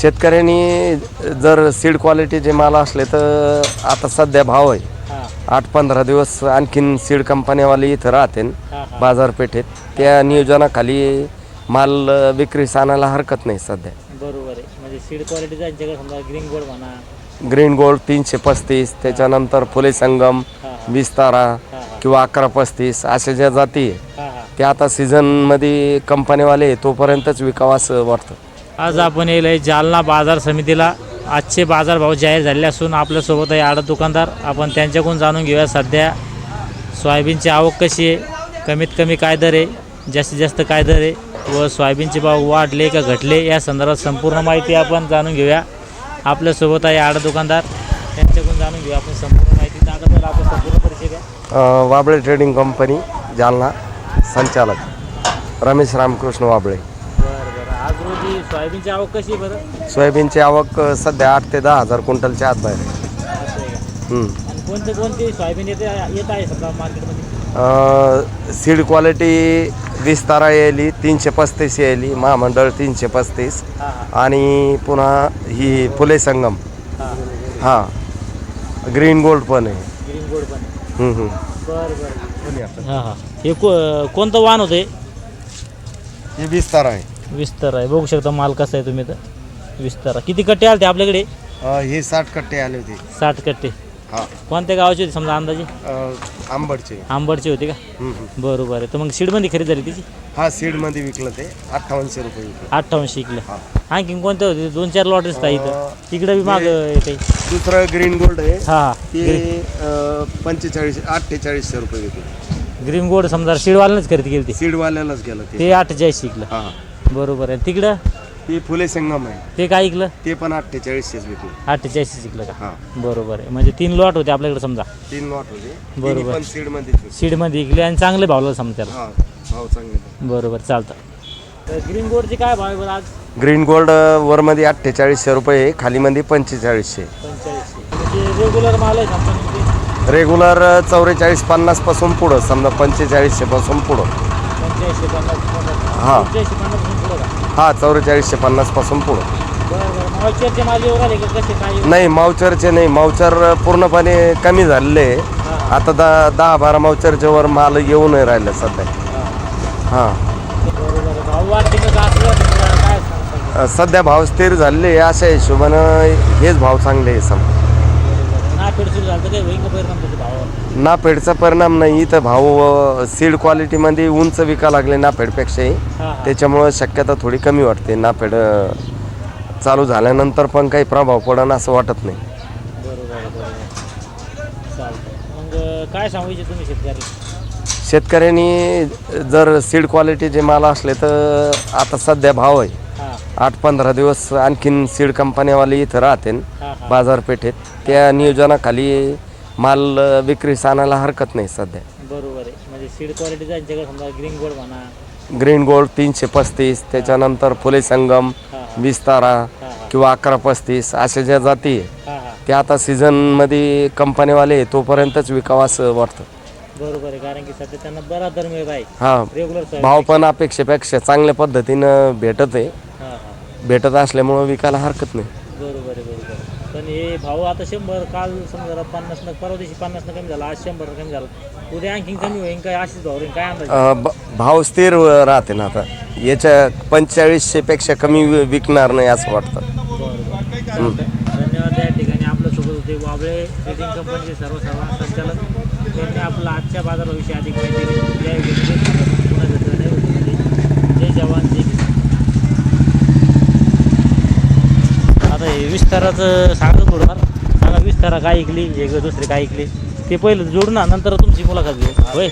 शेतकऱ्यांनी जर सीड क्वालिटीचे माल असले तर आता सध्या भाव आहे. आठ पंधरा दिवस आणखीन सीड कंपन्यावाले इथं राहते बाजारपेठेत. त्या नियोजनाखाली माल विक्रीस आणायला हरकत नाही सध्या. बरोबर आहे. म्हणजे सीड समजा ग्रीन गोल्ड म्हणा. ग्रीन गोल्ड तीनशे पस्तीस त्याच्यानंतर फुले संगम विस्तारा हां. किंवा अकरा पस्तीस अशा ज्या जाती आहे, त्या आता सीझनमध्ये कंपनीवाले तोपर्यंतच विकावं असं वाटतं. आज आपण येईल आहे जालना बाजार समितीला. आजचे बाजारभाव जाहीर झाले असून आपल्यासोबत आहे आडत दुकानदार. आपण त्यांच्याकडून जाणून घेऊया सध्या सोयाबीनची आवक कशी आहे? कमीत कमी काय दर आहे? जास्तीत जास्त काय दर आहे? व सोयाबीनचे भाव वाढले का घटले? या संदर्भात संपूर्ण माहिती आपण जाणून घेऊया. आपल्यासोबत आहे आडत दुकानदार. त्यांच्याकडून जाणून घेऊया आपण संपूर्ण माहिती. दादा तर आपण संपूर्ण परिचय वाबळे ट्रेडिंग कंपनी जालना. संचालक. रमेश रामकृष्ण वाबळे. रोजी सोयाबीनची आवक कशी आहे बरं? सोयाबीनची आवक अ, सध्या आठ ते दहा हजार क्विंटलच्या आत बाहेर आहे. असं आहे का? हम्म. आणि कोणते कोणते सोयाबीन येते येत आहे समजा मार्केटमध्ये? अ, सीड क्वालिटी विस्तारा येली तीनशे पस्तीस येली महामंडळ तीनशे पस्तीस. हां हां. आणि पुन्हा ही फुले संगम. हां. हां. ग्रीन गोल्ड पण आहे. ग्रीन गोल्ड पण हम्म, हम्म. बरं बरं. हां हां. हे को कोणतं वाहन होते ही? विस्तारा आहे. विस्तार आहे. बघू शकता माल कसा आहे तुम्ही तर. विस्तार किती कट्टे आले ते आपल्याकडे? अ, ही साठ कट्टे आले होते. साठ कट्टे. हा. कोणत्या गावाचे होते समजा अंदाजे? अ, आंबडचे. आंबडचे होते का? हम्म, हम्म. बरोबर आहे. तर मग सीडमध्ये खरेदी झाली तिची हा सीडमध्ये विकलं ते. अठ्ठावन्नशे रुपये विकलं. हा. आणखी कोणते होते? दोन चार लॉट दिसतात इथं? तिकडे बी माग येते दुसरं ग्रीन गोल्ड आहे. हा ते अ, पंचेचाळीस अठ्ठेचाळीसशे रुपये विकलं. ग्रीन गोल्ड समजा सीडवाल्यानंच खरेदी केली ती सीडवाल्यालाच गेलं ते. ते अठ्ठेचाळीस शिकलं हा. बरोबर आहे. तिकडं? ते फुले संगम आहे. ते काय ऐकलं? ते पण अठ्ठेचाळीसशेच विकलं. अठ्ठेचाळीस शिकलं का? हा. बरोबर आहे. म्हणजे तीन लॉट होते आपल्याकडे समजा. तीन लॉट होते. बरोबर. तिन्ही पण सीडमध्ये आणि चांगले भावला समजा त्याला. हा भाव चांगले बरोबर चालतं. तर ग्रीन गोल्डचे काय भाव आहे बरं आज? ग्रीन गोल्ड वरमध्ये अठ्ठेचाळीसशे रुपये आहे खालीमध्ये पंचेचाळीसशे. पंचेचाळीसशे. म्हणजे रेग्युलर माल आहे रेग्युलर चौवेचाळीस पन्नासपासून पुढं समजा पंचेचाळीसशे पासून पुढं. हा. हा चौवेचाळीसशे पन्नासपासून पुढं? नाही मावचरचे नाही. मावचर पूर्णपणे कमी झालेले. आहे. आता दहा दहा बारा मावचरच्या वर माल येऊ नाही राहिलं सध्या. हा. सध्या भाव स्थिर झालेले आहे. अशा हिशोबानं हेच भाव चांगले आहे सम बरोबर आहे. नाफेड सुरू झालं तर काही होईल का परिणाम त्याच्या भावावर? नाफेडचा परिणाम नाही इथं भाव सीड क्वालिटीमध्ये उंच विका लागले नाफेडपेक्षाही हा हा. त्याच्यामुळं शक्यता थोडी कमी वाटते. नाफेड अ, चालू झाल्यानंतर पण काही प्रभाव पडणं असं वाटत नाही. बरोबर बरोबर. चालतं मग काय सांगू इच्छिता तुम्ही शेतकरी? शेतकऱ्यांनी जर सीड क्वालिटीचे माल असले तर आता सध्या भाव आहे. आठ पंधरा दिवस आणखीन सीड कंपन्यावाले इथं राहते बाजारपेठेत. त्या नियोजनाखाली माल विक्रीस आणायला हरकत नाही सध्या. बरोबर आहे. म्हणजे सीड समजा ग्रीन गोल्ड म्हणा. ग्रीन गोल्ड तीनशे पस्तीस त्याच्यानंतर फुले संगम विस्तारा किंवा अकरा पस्तीस अशा ज्या जाती आहे, त्या आता सीझनमध्ये कंपनीवाले तोपर्यंतच विकावं असं वाटतं. बरोबर आहे. कारण की सध्या त्यांना बरा दर मिळत आहे. हां. रेग्युलर भाव पण अपेक्षेपेक्षा चांगल्या पद्धतीनं भेटत आहे भेटत असल्यामुळं विकायला हरकत नाही. बरोबर आहे बरोबर आहे. पण हे भाव आता शंभर काल समजा पन्नास न परवा दिवशी पन्नास न कमी झाला आज शंभर कमी झाला. उद्या आणखी कमी होईल काय अशीच भाव काय अंदाज अ, ब- भाव स्थिर राहते ना आता. याच्या पंचेचाळीसशे पेक्षा कमी वि- विकणार नाही असं वाटतं. धन्यवाद या ठिकाणी आपल्यासोबत होते. वाबळे ट्रेडिंग कंपनीचे सर्व सर्व संचालक. त्यांनी आपला आजच्या बाजाराविषयी अधिक माहिती दिली. या व्हिडिओमध्ये पुन्हा भेटूया नवीन व्हिडिओमध्ये. जय जवान जय किसान आता हे विस्ताराचं सांगा थोडंफार. सांगा विस्तारा काय ऐकली एक दुसरे काय ऐकली? ते पहिलं जोडू ना नंतर तुमची मुलाखत घेऊ. होय?